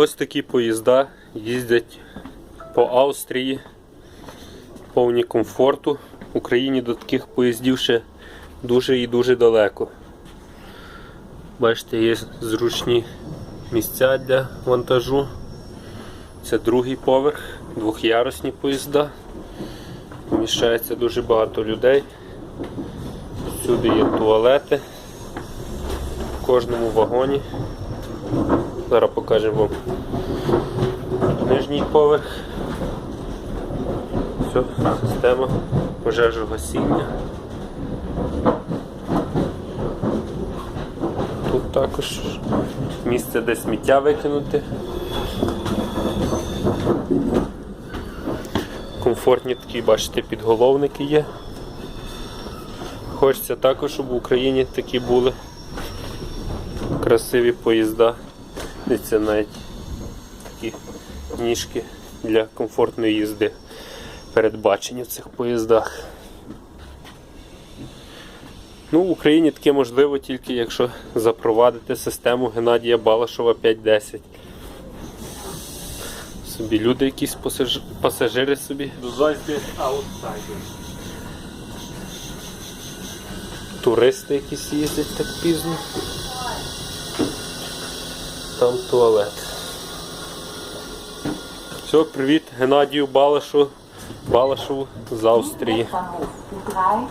Ось такі поїзда їздять по Австрії, повні комфорту. В Україні до таких поїздів ще дуже і дуже далеко. Бачите, є зручні місця для вантажу. Це другий поверх, двохярусні поїзда. Вміщається дуже багато людей. Всюди є туалети в кожному вагоні. Зараз покажемо нижній поверх. Все, система пожежогасіння. Тут також місце, де сміття викинути. Комфортні такі, бачите, підголовники є. Хочеться також, щоб в Україні такі були красиві поїзда. Дивіться навіть такі ніжки для комфортної їзди передбачені в цих поїздах. Ну, в Україні таке можливо тільки якщо запровадити систему Геннадія Балашова 5.10. Собі люди якісь пасаж... пасажири собі. Туристи якісь їздять так пізно. Там туалет. Все, привіт Геннадію Балашу, Балашову з Австрії. Bahnhof U3